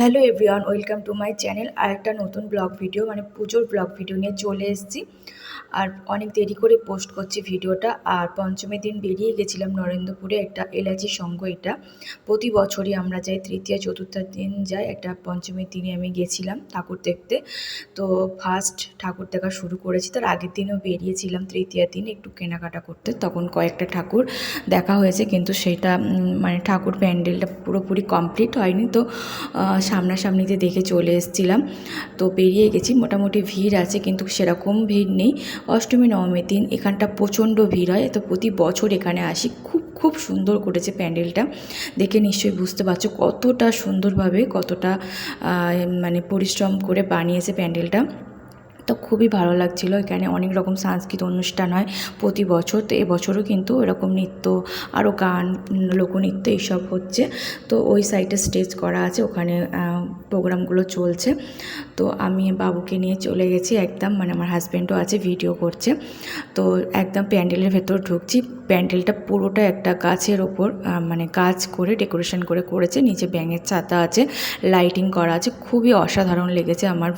Hello everyone welcome to my channel আর একটা নতুন blog video মানে পুজোর ব্লগ ভিডিও নিয়ে চলে এসেছি। আর অনেক দেরি করে পোস্ট করছি ভিডিওটা। আর পঞ্চমী দিন বেরিয়ে গেছিলাম নরেন্দ্রপুরে, একটা এলাচি সংঘ এটা। প্রতি বছরই আমরা যাই, তৃতীয়, চতুর্থ দিন যাই, একটা পঞ্চমীর দিনে আমি গেছিলাম ঠাকুর দেখতে। তো ফার্স্ট ঠাকুর দেখা শুরু করেছি, তার আগের দিনও বেরিয়েছিলাম তৃতীয় দিন, একটু কেনাকাটা করতে। তখন কয়েকটা ঠাকুর দেখা হয়েছে, কিন্তু সেটা মানে ঠাকুর প্যান্ডেলটা পুরোপুরি কমপ্লিট হয়নি। তো সামনাসামনিতে দেখে চলে এসেছিলাম। তো পেরিয়ে গেছি, মোটামুটি ভিড় আছে কিন্তু সেরকম ভিড় নেই। অষ্টমী, নবমীর দিন এখানটা প্রচণ্ড ভিড় হয়। তো প্রতি বছর এখানে আসি। খুব খুব সুন্দর করেছে প্যান্ডেলটা। দেখে নিশ্চয়ই বুঝতে পারছ কতটা সুন্দরভাবে কতটা মানে পরিশ্রম করে বানিয়েছে প্যান্ডেলটা। তো খুবই ভালো লাগছিল। এখানে অনেক রকম সাংস্কৃতিক অনুষ্ঠান হয় প্রতি বছর। তো এবছরও কিন্তু এরকম নৃত্য, আরও গান, লোকনৃত্য এইসব হচ্ছে। তো ওই সাইডে স্টেজ করা আছে। ওখানে প্রোগ্রামগুলো চলছে। তো আমি বাবুকে নিয়ে চলে গেছি একদম। মানে আমার হাজব্যান্ডও আছে, ভিডিও করছে। তো একদম প্যান্ডেলের ভেতর ঢুকছি। প্যান্ডেলটা পুরোটা একটা গাছের ওপর মানে গাছ করে, ডেকোরেশন করে করেছে। নিচে ব্যাঙের ছাতা আছে, লাইটিং করা আছে। খুবই অসাধারণ লেগেছে আমার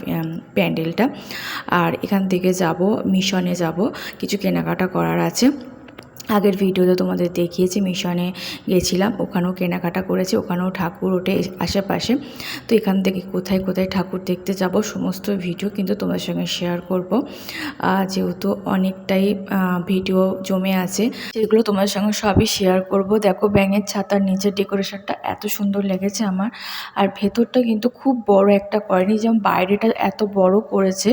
প্যান্ডেলটা। আর এখান থেকে যাব মিশনে যাব। কিছু কেনাকাটা করার আছে। আগের ভিডিওতে তোমাদের দেখিয়েছি, মিশনে গেছিলাম, ওখানেও কেনাকাটা করেছি, ওখানেও ঠাকুর ওঠে আশেপাশে। তো এখান থেকে কোথায় কোথায় ঠাকুর দেখতে যাব সমস্ত ভিডিও কিন্তু তোমাদের সঙ্গে শেয়ার করব। যেহেতু অনেকটাই ভিডিও জমে আছে, সেগুলো তোমাদের সঙ্গে সবই শেয়ার করব। দেখো ব্যাঙের ছাতার নিচের ডেকোরেশনটা এত সুন্দর লেগেছে আমার, আর ভেতরটা কিন্তু খুব বড় একটা করেনি, যেমন বাইরেটা এত বড় করেছে,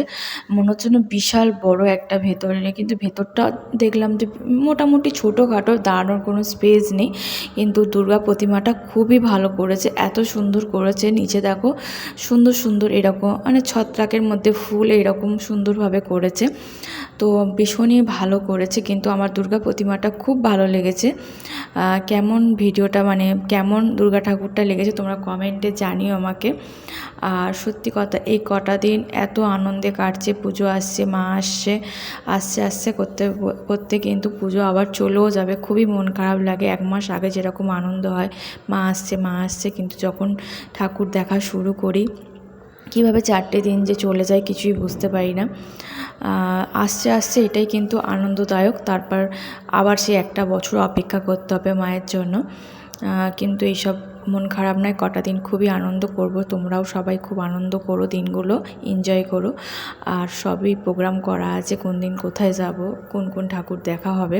মনে হচ্ছে বিশাল বড় একটা ভেতরে, কিন্তু ভেতরটা দেখলাম যে মোটামুটি ছোটোখাটো, দাঁড়ানোর কোনো স্পেস নেই। কিন্তু দুর্গা প্রতিমাটা খুবই ভালো করেছে, এত সুন্দর করেছে। নিচে দেখো সুন্দর সুন্দর এরকম মানে ছত্রাকের মধ্যে ফুল এরকম সুন্দরভাবে করেছে। তো ভীষণই ভালো করেছে, কিন্তু আমার দুর্গা প্রতিমাটা খুব ভালো লেগেছে। কেমন ভিডিওটা মানে কেমন দুর্গা ঠাকুরটা লেগেছে তোমরা কমেন্টে জানিও আমাকে। আর সত্যি কথা এই কটা দিন এত আনন্দে কাটছে পুজো আসছে মা আসছে আসছে আসছে করতে করতে কিন্তু পুজো আবার চলেও যাবে। খুবই মন খারাপ লাগে এক মাস আগে যেরকম আনন্দ হয় মা আসছে মা আসছে কিন্তু যখন ঠাকুর দেখা শুরু করি কীভাবে চারটে দিন যে চলে যায় কিছুই বুঝতে পারি না। আহ, আসছে আসছে এটাই কিন্তু আনন্দদায়ক তারপর আবার সে একটা বছর অপেক্ষা করতে হবে মায়ের জন্য। কিন্তু এইসব মন খারাপ নয়, কটা দিন খুবই আনন্দ করব। তোমরাও সবাই খুব আনন্দ করো, দিনগুলো এনজয় করো। আর সবই প্রোগ্রাম করা আছে, কোন দিন কোথায় যাব, কোন কোন ঠাকুর দেখা হবে।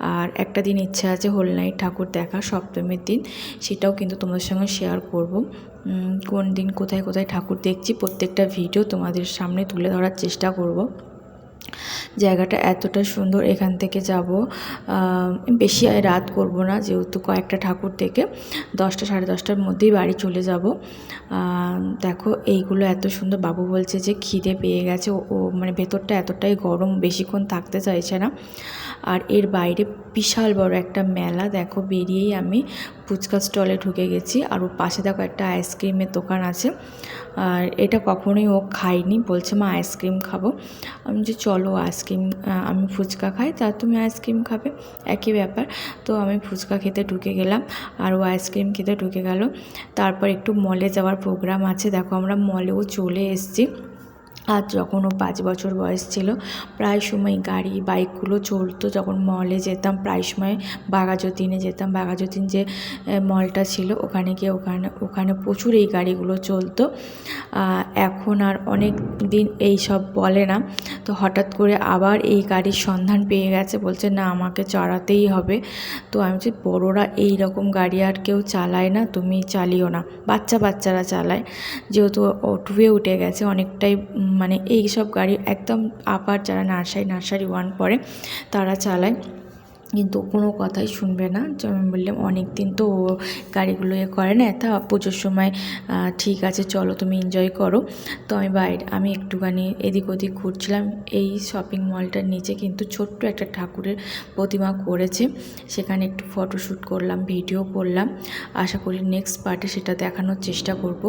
আর একটা দিন ইচ্ছা আছে, হোল নাইট ঠাকুর দেখা, সপ্তমীর দিন। সেটাও কিন্তু তোমাদের সঙ্গে শেয়ার করব। কোন দিন কোথায় কোথায় ঠাকুর দেখছি, প্রত্যেকটা ভিডিও তোমাদের সামনে তুলে ধরার চেষ্টা করব। জায়গাটা এতটা সুন্দর, এখান থেকে যাব। বেশি রাত করব না, যেহেতু কয়েকটা ঠাকুর থেকে দশটা, সাড়ে দশটার মধ্যেই বাড়ি চলে যাব। দেখো, এইগুলো এত সুন্দর, বাবু বলছে যে খিদে পেয়ে গেছে ও মানে ভেতরটা এতটাই গরম, বেশিক্ষণ থাকতে চাইছে না। আর এর বাইরে বিশাল বড় একটা মেলা, দেখো, বেরিয়েই আমি ফুচকা স্টলে ঢুকে গেছি আর ওর পাশে দেখো একটা আইসক্রিমের দোকান আছে। আর এটা কখনোই ও খায়নি, বলছে, মা, আইসক্রিম খাব। আমি যে চলো আইসক্রিম আমি ফুচকা খাই, তা তুমি আইসক্রিম খাবে। একই ব্যাপার। তো আমি ফুচকা খেতে ঢুকে গেলাম আর ও আইসক্রিম খেতে ঢুকে গেল। তারপর একটু মলে যাওয়ার প্রোগ্রাম আছে। দেখো আমরা মলেও চলে এসেছি। আর যখন ও পাঁচ বছর বয়স ছিল, প্রায় সময় গাড়ি, বাইকগুলো চলতো। যখন মলে যেতাম, প্রায় সময় বাঘাযতীনে যেতাম। বাঘাযতীন যে মলটা ছিল, ওখানে গিয়ে ওখানে ওখানে প্রচুর এই গাড়িগুলো চলতো। এখন আর অনেক দিন এই সব বলে না। তো হঠাৎ করে আবার এই গাড়ির সন্ধান পেয়ে গেছে, বলছে, না, আমাকে চড়াতেই হবে। তো আমি বলছি, বড়োরা এই রকম গাড়ি আর কেউ চালায় না, তুমি চালিও না। বাচ্চা বাচ্চারা চালায়। যেহেতু টুয়ে উঠে গেছে, অনেকটাই মানে এইসব গাড়ি একদম আপার যারা নার্সারি নার্সারি ওয়ান পড়ে তারা চালায়। কিন্তু কোনো কথাই শুনবে না। আমি বললাম অনেক দিন তো ও গাড়িগুলো এ করে না, তা পুজোর সময় ঠিক আছে, চলো তুমি এনজয় করো। তো আমি বাইরে, আমি একটুখানি এদিক ওদিক ঘুরছিলাম। এই শপিং মলটার নিচে কিন্তু ছোট্ট একটা ঠাকুরের প্রতিমা করেছে। সেখানে একটু ফটোশ্যুট করলাম ভিডিও করলাম। আশা করি নেক্সট পার্টে সেটা দেখানোর চেষ্টা করব।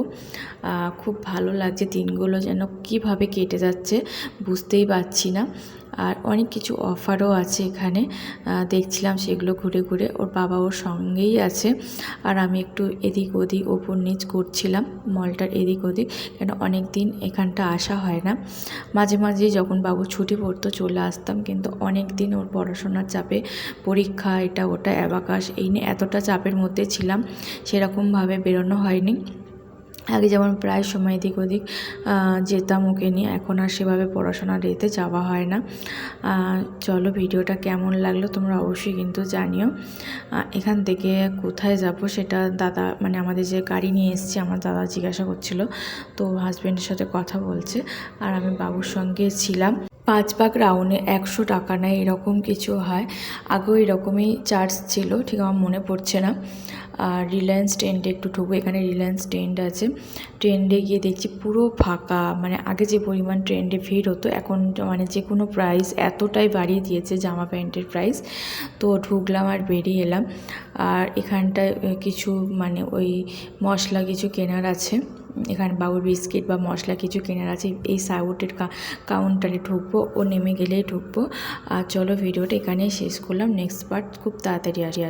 খুব ভালো লাগছে দিনগুলো যেন কীভাবে কেটে যাচ্ছে, বুঝতেই পারছি না। আর অনেক কিছু অফারও আছে এখানে। দেখছিলাম সেগুলো ঘুরে ঘুরে। ওর বাবা ওর সঙ্গেই আছে। আর আমি একটু এদিক ওদিক ওপর নিচ করছিলাম মলটার এদিক ওদিক, কেন অনেক দিন এখানটা আসা হয় না। মাঝে মাঝে যখন বাবু ছুটি পড়তো চলে আসতাম, কিন্তু অনেক দিন ওর পড়াশোনার চাপে, পরীক্ষা, এটা, ওটা অ্যাবাকাশ এই নিয়ে এতটা চাপের মধ্যে ছিলাম, সেরকমভাবে বেরোনো হয়নি। আগে যেমন প্রায় সময় এদিক ওদিক যেতাম ওকে নিয়ে, এখন আর সেভাবে পড়াশোনার এতে যাওয়া হয় না। চলো ভিডিওটা কেমন লাগল তোমরা অবশ্যই কিন্তু জানিও। এখান থেকে কোথায় যাব সেটা দাদা মানে আমাদের যে গাড়ি নিয়ে এসেছি, আমার দাদা জিজ্ঞাসা করছিল। তো হাজব্যান্ডের সাথে কথা বলছে আর আমি বাবুর সঙ্গে ছিলাম। পাঁচ পাক রাউন্ডে একশো টাকা নেয়, এরকম কিছু হয়। আগেও এরকমই চার্জ ছিল, ঠিক আমার মনে পড়ছে না। আর রিলায়েন্স ট্রেন্ডে একটু ঢুকবো, এখানে রিলায়েন্স ট্রেন্ড আছে। ট্রেন্ডে গিয়ে দেখছি পুরো ফাঁকা মানে আগে যে পরিমাণ ট্রেন্ডে ভিড় হতো, এখন মানে যে কোনো প্রাইস এতটাই বাড়িয়ে দিয়েছে জামা প্যান্টের প্রাইস তো ঢুকলাম আর বেরিয়ে এলাম। আর এখানটায় কিছু মানে ওই মশলা কিছু কেনার আছে। এখানে বাবুর বিস্কিট বা মশলা কিছু কেনার আছে। এই সাউটের কাউন্টারে ঢুকবো, ও নেমে গেলেই ঢুকবো। আর চলো ভিডিওটা এখানেই শেষ করলাম। নেক্সট পার্ট খুব তাড়াতাড়ি আসি।